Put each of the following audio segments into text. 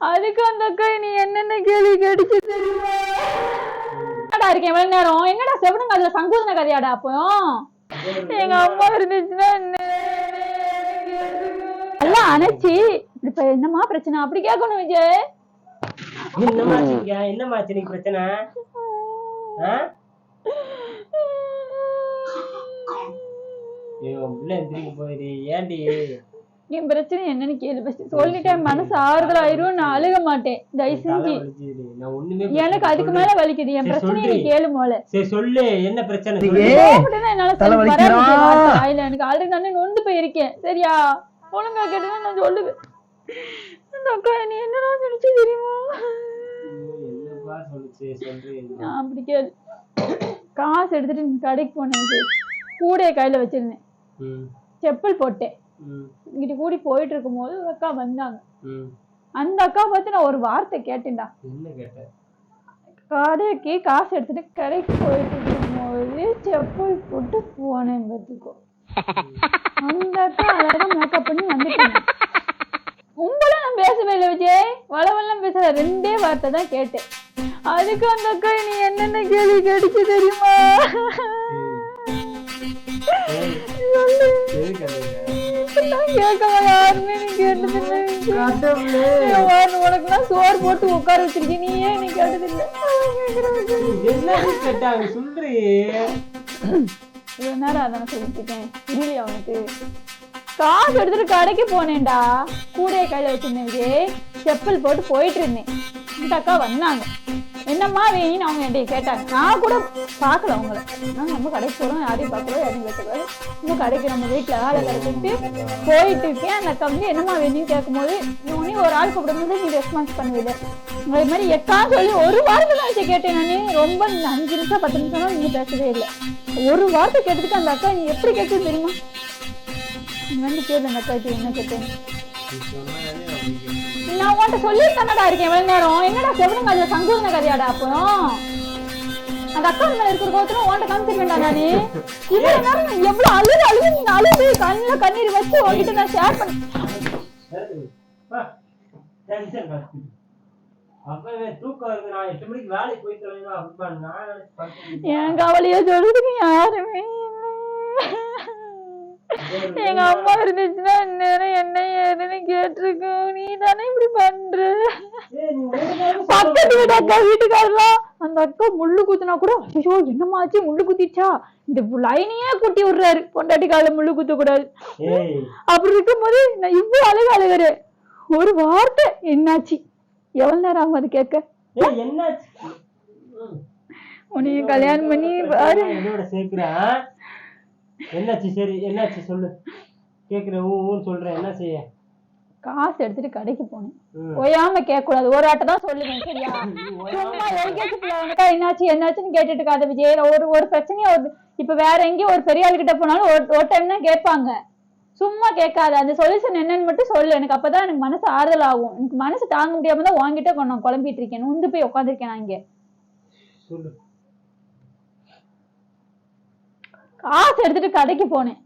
அதுக்கு அந்த அக்கா நீ என்னென்ன கேள்வி கேட்டுச்சு தெரியுமா? இருக்கேன் இவ்வளவு நேரம்? எங்கடா செவனுங்க அதுல சங்கூதன கதையாடா அப்போ? எங்க அம்மா இருந்துச்சுன்னா எல்லாம் அணைச்சி. இப்ப என்னமா பிரச்சனை? அப்படி கேட்கணும் விஜய். என்னமா என்னமா நீ பிரச்சனை? ஏன் ஐயோ உள்ள எந்திரிக்க போயிரு ஏன்டி? என் பிரச்சனை என்னன்னு கேளு. first. சொல்லிட்டேன். மனசு ஆறுதல் ஆயிரும் நான் அழுக மாட்டேன். தயவு செஞ்சு வலிக்குதுடி. நான் ஒண்ணுமே எனக்கு அதுக்கு மேல வலிக்குது. என் சரி, பிரச்சனையை நீ. கேளு போல சரி சொல்லு. என்ன பிரச்சனை? சொல்லு. என்னால வார்த்தை வாயில. எனக்கு ஆல்ரெடி நானே நொந்து போயிருக்கேன். சரியா? ஒழுங்கா கேட்டா நான் சொல்லுவேன். இந்த அக்கா நீ என்னடா நினைச்சு தெரியுமா? நான் அப்படி கேளு. காசு எடுத்துட்டு நீ கடைக்கு போனேன் கூடைய கையில வச்சிருந்தேன். ம். செப்பல் போட்டேன். இங்கிட்டு கூடி போயிட்டு இருக்கும்போது ஒரு அக்கா வந்தாங்க. அந்த அக்கா பார்த்து நான் ஒரு வார்த்தை கேட்டேன்டா. கடைக்கு காசு எடுத்துட்டு கடைக்கு போயிட்டு இருக்கும்போது செப்பல் போட்டு போனேன் பார்த்துக்கோ. அந்த அக்கா அழகா மேக்கப் பண்ணி வந்துட்டாங்க. உங்கள நான் பேசவே இல்லை விஜய். வளவெல்லாம் பேசல ரெண்டே வார்த்தை தான் கேட்டேன். அதுக்கு அந்த அக்கா நீ என்னென்ன கேள்வி கேட்டுச்சு தெரியுமா? சொல்லு. எதுக்கு அழுகுற? நான் கேட்கவா யாருமே நீ கேட்டதில்லை. கடவுளே. உனக்கு நான் சோறு போட்டு உட்கார வச்சிருக்கேன் நீ ஏன் நீ கேட்டதில்லை என்னடி கேட்டாங்க சொல்றி இவ்வளவு நேரம் அதான சொல்லிட்டு இருக்கேன் உனக்கு? காசு எடுத்துட்டு கடைக்கு போனேன்டா. கூடைய கையில வச்சிருந்தேன் செப்பல் போட்டு போயிட்டு இருந்தேன். இந்த அக்கா வந்தாங்க. என்னம்மா வேணும்னு அவங்க என்கிட்ட கேட்டாங்க நான் கூட பார்க்கல அவங்கள. நான் நம்ம கடைக்கு போகிறோம் யாரையும் பார்க்கல யாரையும் பேசக்கூடாது நம்ம கடைக்கு நம்ம வீட்டில் ஆளை கிடைச்சிட்டு போயிட்டு இருக்கேன். அந்த அக்கா வந்து என்னம்மா வேணும்னு கேட்கும்போது நீ ஒரு ஆள் கூப்பிடும்போது நீ ரெஸ்பான்ஸ் பண்ணுவீங்க அதே மாதிரி எக்கா சொல்லி ஒரு வார்த்தை தான் வச்சு கேட்டேன் நான். ரொம்ப அஞ்சு நிமிஷம் பத்து நிமிஷம் நீங்கள் பேசவே இல்லை. ஒரு வார்த்தை கேட்டதுக்கு அந்த அக்கா நீ எப்படி கேட்குது தெரியுமா? நீ வந்து கேட்டு அந்த அக்கா என்ன கேட்டேன் நான் உன்கிட்ட சொல்லியிருந்தானடா இருக்கேன் எவ்வளவு நேரம். என்னடா செவனுங்க அதுல சங்கூதன கதையாடா அப்போ? அந்த அக்கா மேல இருக்கிற கோத்துல உன்கிட்ட காமிச்சிருக்கேன்டா நானு. இவ்வளவு நேரம் எவ்வளவு அழுது அழுது நீ அழுது கண்ணுல கண்ணீர் வச்சு உன்கிட்ட நான் ஷேர் பண்ண வா, tension ஆகுது. அப்பவே தூக்கம் வருது நான் எட்டு மணிக்கு வேலைக்கு போய் தொலைங்க அப்பா நான் நினைச்சு படுத்துக்கிட்டு என் கவலைய சொல்றதுக்கு யாருமே இல்லை. எங்க அம்மா இருந்துச்சுன்னா என்ன ஏதுன்னு கேட்டிருக்கோம். நீ தானே இப்படி பண்ற? பக்கத்து வீட்டு அக்கா வீட்டுக்காரலாம் அந்த அக்கா முள்ளு குத்துனா கூட ஐயோ என்னமாச்சு முள்ளு குத்திச்சா? இந்த லைனையே குட்டி விடுறாரு. பொண்டாட்டி கால முள்ளு குத்த கூடாது அப்படி இருக்கும்போது நான் இவ்வளவு அழகு அழுகிறேன். ஒரு வார்த்தை என்னாச்சு? எவ்வளவு நேரம் ஆகும் அது கேட்க. உன்னைய கல்யாணம் பண்ணி பாரு. என்னாச்சு? சரி என்னாச்சு சொல்லு. கேக்குறேன் ஊ ஊன்னு சொல்றேன் என்ன செய்ய? காசு எடுத்துட்டு கடைக்கு போனேன். ம். ஓயாம கேட்க கூடாது ஒரு ஆட்டை தான் சொல்லுவேன் சரியா? சும்மா எல்கேஜி பிள்ளைக்கா என்னாச்சு? என்னாச்சுன்னு கேட்டுட்டு இருக்காத விஜய். ஒரு ஒரு பிரச்சனையும் ஒரு இப்ப வேற எங்கேயும் ஒரு பெரிய ஆளுகிட்ட போனாலும் ஒரு ஒரு டைம் தான் கேட்பாங்க. சும்மா கேட்காத. அந்த சொல்யூஷன் என்னன்னு மட்டும் சொல்லு. எனக்கு அப்பதான் எனக்கு மனசு ஆறுதல் ஆகும் எனக்கு மனசு தாங்க முடியாம தான் உன்கிட்ட கொண்டு நான் குழம்பிட்டு இருக்கேன். நொந்து போய் உட்காந்துருக்கேன் நான் இங்க சொல்லு காசு எடுத்துட்டு கடைக்கு போனேன்.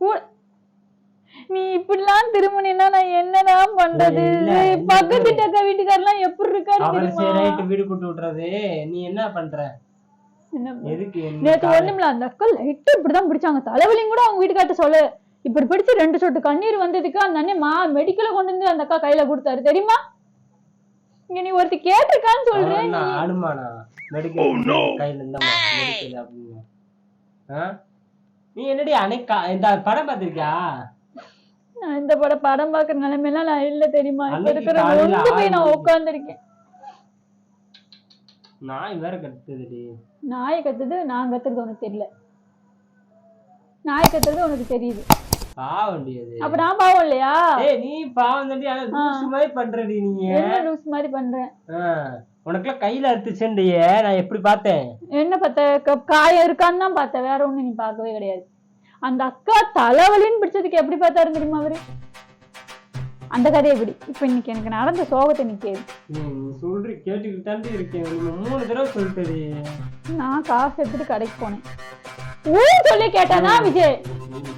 கூட- நீ இப்படிலாம் திரும்பினா நான் என்னதான் பண்றது. பக்கத்து வீட்டு அக்கா வீட்டுக்காரெல்லாம் எப்படி இருக்காரு வீடு கூட்டு விட்டுறது. நீ என்ன பண்ற? நேத்து? ஒண்ணுமில்ல அந்த அக்கா லைட்டா இப்படிதான் பிடிச்சாங்க. தலைவலியும் கூட அவங்க வீட்டுக்கார்ட்ட சொல்லு இப்படி பிடிச்சு ரெண்டு சொட்டு கண்ணீர் வந்ததுக்கு அந்த அண்ணன் மா மெடிக்கல கொண்டு வந்து அந்த அக்கா கையில கொடுத்தாரு. தெரியுமா? இங்க நீ ஒருத்தி கேட்டிருக்கான்னு சொல்றேன் நீ என்னடி அன்னைக்கு இந்த படம் பார்த்திருக்கியா? நான் இந்த படம் படம் பாக்குற நிலைமையெல்லாம் நான் இல்ல தெரியுமா? இப்ப இருக்கிற ஒன்று போய் நான் மணிக்கு. உட்காந்துருக்கேன் நாய் வேற கத்துதுடி. நாயை கத்துது நான் கத்துறது உனக்கு தெரியல. நாய் கத்துறது உனக்கு தெரியுது. அப்ப நான் பாவம் இல்லையா? நீ பாவம் தண்டி ஆனா லூசு மாதிரி பண்றடி நீ. என்ன லூஸ் மாதிரி பண்றேன்? ஆ, உனக்கெல்லாம் கையில அறுத்துச்சுண்டியே நான் எப்படி பார்த்தேன்? என்ன பார்த்த? காயம் இருக்கான்னு தான் பார்த்தேன். வேற ஒண்ணும் நீ பார்க்கவே கிடையாது. அந்த அக்கா தலைவலின்னு பிடிச்சதுக்கு எப்படி பார்த்தாரு தெரியுமா அவரு? அந்த கதை எப்படி இப்ப இன்னைக்கு எனக்கு நடந்த சோகத்தை நீ கேளு. சொல்றி கேட்டுக்கிட்டு தாண்டி இருக்கேன் மூணு தடவை சொல்லிட்டடி. நான் காசு எடுத்துட்டு கடைக்கு போனேன். ஊன்னு சொல்லி கேட்டாதான் விஜய்.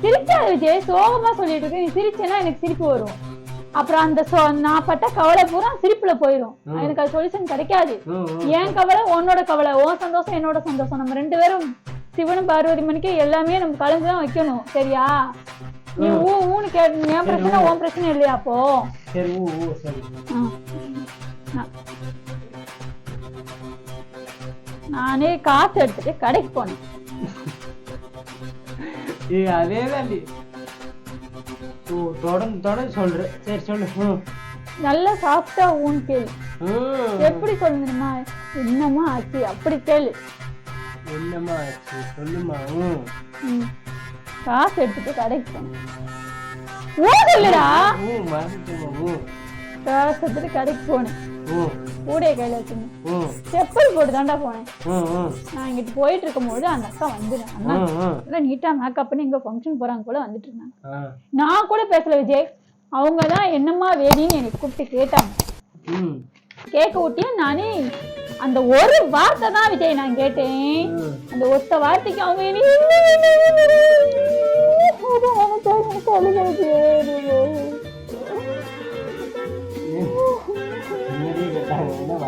சிரிச்சாத விஜய் சோகமா சொல்லிட்டு இருக்க. நீ சிரிச்சேன்னா எனக்கு சிரிப்பு வரும். அப்புறம் அந்த நான் பட்ட கவலை பூரா சிரிப்புல போயிடும் ம். எனக்கு அது சொல்யூஷன் கிடைக்காது. என் கவலை உன்னோட கவலை உன் சந்தோஷம் என்னோட சந்தோஷம். நம்ம ரெண்டு பேரும் சிவனும் பார்வதி மணிக்கு எல்லாமே நம்ம கலந்து தான் வைக்கணும். சரியா? நீ ஊ ஊன்னு கே என் பிரச்சனை உன் பிரச்சனை இல்லையா அப்போ. நான்- காசு எடுத்துட்டு கடைக்கு போனேன். அதே தாண்டி ஓ தொடர்ந்து தொடர்ந்து சொல்ற சரி சொல்லு. நல்லா சாஃப்டா ஊன் கேளு. எப்படி சொல்லணுமா? என்னம்மா ஆச்சு? அப்படி கேளு. என்னம்மா ஆச்சு? சொல்லுமா. காசு எடுத்துட்டு கடைக்கு போனேன். ஊ சொல்லுடா. எடுத்துட்டு கடைக்கு போனேன் ம், கூடைய கையில ம், செப்பல் போட்டு தாண்டா போனேன் நான் இங்கிட்டு போயிட்டு இருக்கும்போது அந்த அக்கா வந்து அண்ணா நீட்டா மேக்கப் பண்ணி இங்க ஃபங்க்ஷன் போறாங்க போல வந்துட்டு இருந்தாங்க. நான் கூட பேசல விஜய் அவங்க தான் என்னம்மா வேடின்னு எனக்கு கூப்பிட்டு கேட்டாங்க கேட்க விட்டியும் நானே அந்த ஒரு வார்த்தை தான் விஜய் நான் கேட்டேன். அந்த ஒத்த வார்த்தைக்கு அவங்க என்னை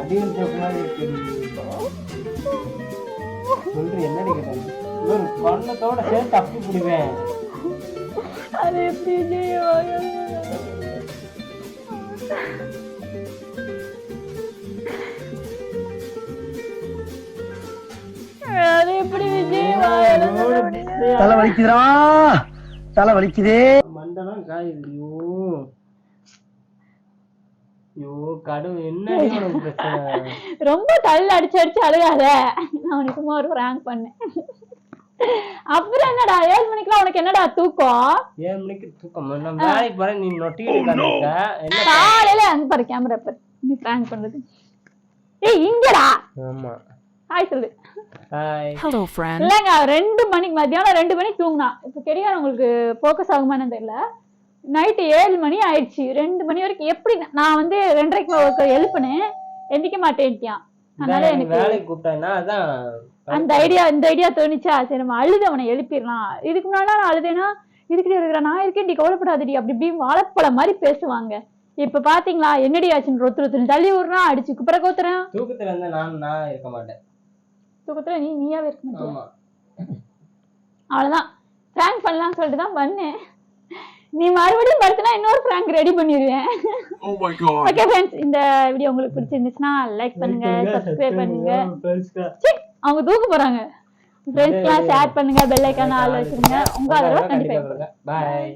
மாதிரி இருக்கு. சொல்றி? ஒரு சேர்த்து பிடிவேன் அது எப்படி விஜய் அது எப்படி விஜய்? தலை வலிக்குதுடா தலை வலிக்குதே மண்டலம் காயுது ஐயோ ஐயோ கடும் என்ன உனக்கு பிரச்சனை ரொம்ப தள்ள அடிச்சு அடிச்சு அழுகாத. நான் உனக்கு சும்மா ஒரு prank பண்ணேன். அப்புறம் என்னடா ஏழு மணிக்கெல்லாம் உனக்கு என்னடா தூக்கம்? ஏழு மணிக்கு தூக்கம். நான் வேலைக்கு போறேன் நீ உட்காந்துருக்க. என்ன காலையில அங்க பாரு கேமரா பாரு. நீ prank பண்றது. ஏய் இங்கடா. ஆமா. ஹாய் சொல்லு. Hi Hello, friend. இல்லைங்க ரெண்டு மணிக்கு மத்தியானம் ரெண்டு மணிக்கு தூங்கினா இப்போ கெடிகாரம் உங்களுக்கு ஃபோக்கஸ் ஆகுமான்னு தெரியல. நைட்டு ஏழு மணி ஆயிடுச்சு. ரெண்டு மணி வரைக்கும் எப்படி நான் வந்து ரெண்டரைக்கு எழுப்புனேன். எந்திக்க மாட்டேன்ட்டியான் அதனால எனக்கு அதான் அந்த ஐடியா இந்த ஐடியா தோணுச்சா? சரி நம்ம அழுது அவனை எழுப்பிடலாம். இதுக்கு முன்னாடி நான் அழுதேன்னா இதுக்கிட்டே இருக்கிற நான் இருக்கேன் நீ கவலைப்படாதடி அப்படி இப்படி வாழைப்பழம் மாதிரி பேசுவாங்க. இப்ப பாத்தீங்களா? என்னடி ஆச்சுன்னு ரொத்து ரொத்துன்னு தள்ளி விடுறான் அடிச்சு குப்புற கோத்துறேன். தூக்கத்துல இருந்து நான் நான் இருக்க மாட்டேன். தூக்கத்துல நீ நீயாவே இருக்க மாட்டியா? ஆமா. அவ்வளவுதான். பிராங்க் பண்ணலாம்னு சொல்லிட்டு தான் பண்ணேன் நீ மறுபடியும் படுத்தினா இன்னொரு பிராங்க் ரெடி பண்ணிடுவேன். ஓகே ஃப்ரெண்ட்ஸ் இந்த வீடியோ உங்களுக்கு பிடிச்சிருந்துச்சுன்னா லைக் பண்ணுங்க சப்ஸ்கிரைப் பண்ணுங்க அவங்க தூக்க போறாங்க. ஃப்ரெண்ட்ஸ்லாம் ஷேர் பண்ணுங்க பெல் ஐக்கான ஆள் வச்சிருங்க. உங்க ஆதரவு கண்டிப்பா பாய்